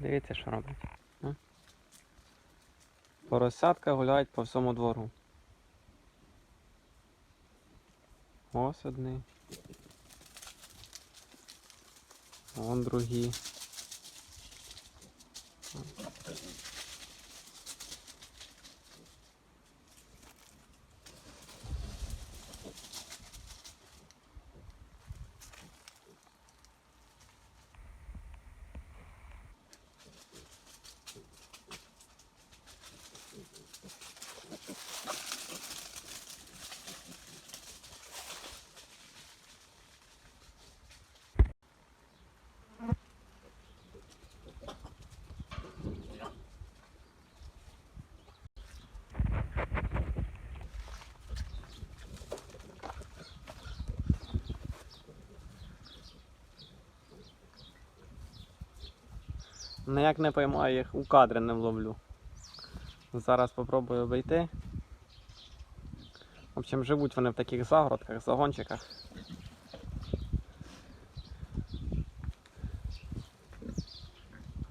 Дивіться, що робить. а? Поросятка гуляють по всьому двору. Ось одні. Вон другі. Ніяк не поймаю їх, у кадри не вловлю. Зараз спробую обійти. В общем, живуть вони в таких загородках, загончиках.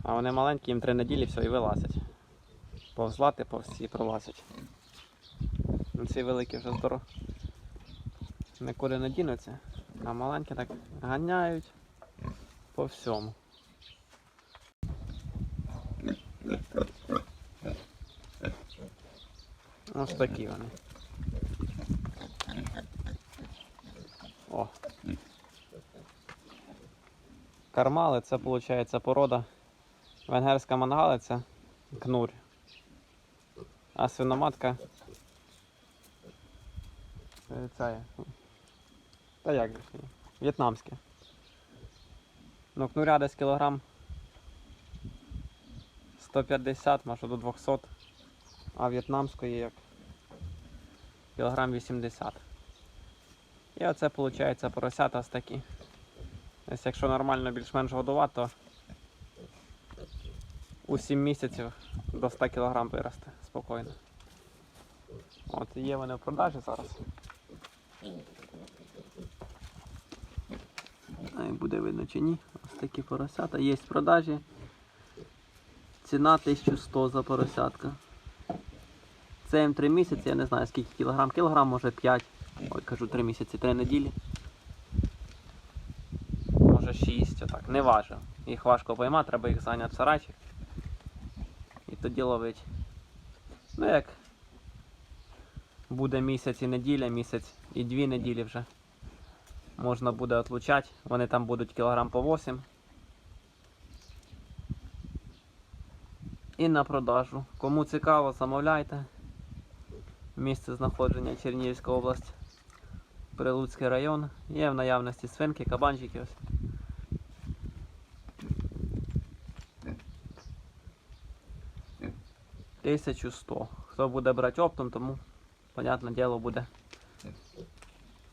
А вони маленькі, їм три неділі все і вилазять. Повзлати повз і пролазять. Ну, Ці великі вже здорово. Нікуди не дінуться, а маленькі так ганяють по всьому. Ось такі вони. О. Кармали це виходить порода венгерська мангалиця кнурь. А свиноматка. Це. Та як же? В'єтнамське. Ну, кнуря десь кілограм 150, може до 200 а в'єтнамської як кілограм 80. І оце виходить поросята ось такі. Ось якщо нормально більш-менш годувати, то у 7 місяців до 100 кг виросте спокійно. От є вони в продажі зараз. Ай, буде видно чи ні. Ось такі поросята. Є в продажі. Ціна 1100 за поросятка. Це їм 3 місяці, я не знаю скільки кілограм. Кілограм може 5. Ой, кажу 3 місяці, 3 неділі. Може 6, отак. Не важно. Їх важко поймати, треба їх зайняти в сарайчик. І тоді ловить. Ну як буде місяць і неділя, місяць і дві неділі вже. Можна буде отлучати. Вони там будуть кілограм по 8. І на продажу. Кому цікаво, замовляйте. Місце знаходження Чернігівська область, Прилуцький район. Є в наявності свинки, кабанчики. Тисячу сто. Хто буде брати оптом, тому, понятне діло, буде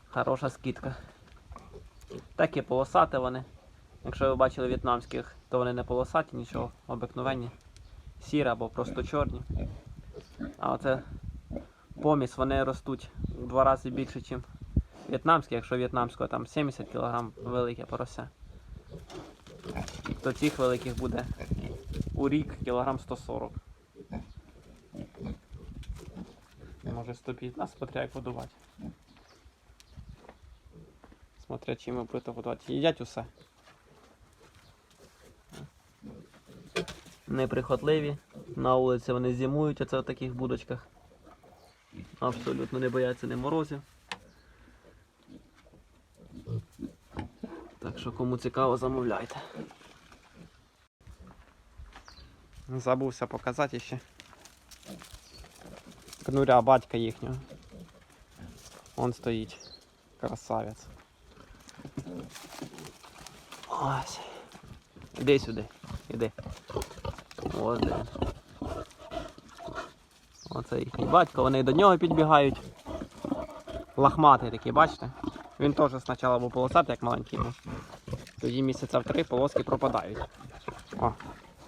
хороша скидка. Такі полосати вони. Якщо ви бачили в'єтнамських, то вони не полосаті, нічого, обикновенні. Сірі або просто чорні. А оце поміс вони ростуть в два рази більше, ніж в'єтнамські. Якщо в'єтнамського там 70 кг велике порося, то цих великих буде у рік кілограм 140. Може 115, смотря як годувати. Смотря чим ви будете годувати. Їдять усе. Неприхотливі. На вулиці вони зимують, оце в таких будочках. Абсолютно не бояться не морозів. Так що кому цікаво, замовляйте. Забувся показати ще. Кнуря батька їхнього. Он стоїть. Красавець. Ось. Іди сюди. Іди. Ось де. Оце їхній батько, вони до нього підбігають. Лахматий такий, бачите? Він теж спочатку був полосатий, як маленький був. Тоді місяця в три полоски пропадають. О,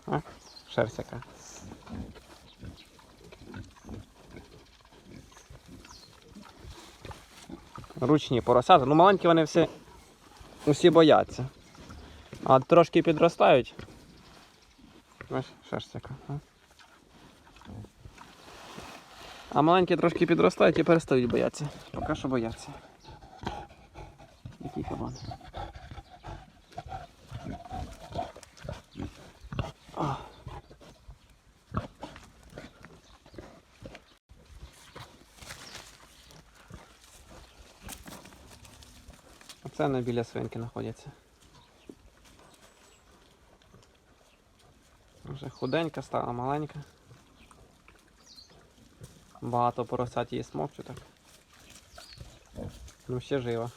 а? шерсть. Ручні поросята. Ну маленькі вони всі усі бояться. А трошки підростають. Ось шерсть яка. а. А маленькі трошки підростають і перестають боятися. Поки що бояться. Який кабан. Оце вони біля свинки знаходяться. Вже худенька стала, маленька. Багато поросят її смокчу так. Ну ще жива.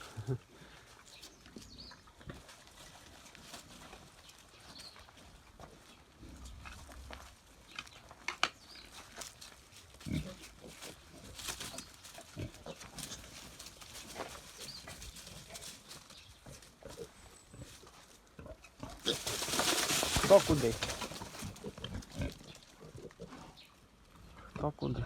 Хто куди? Хто куди?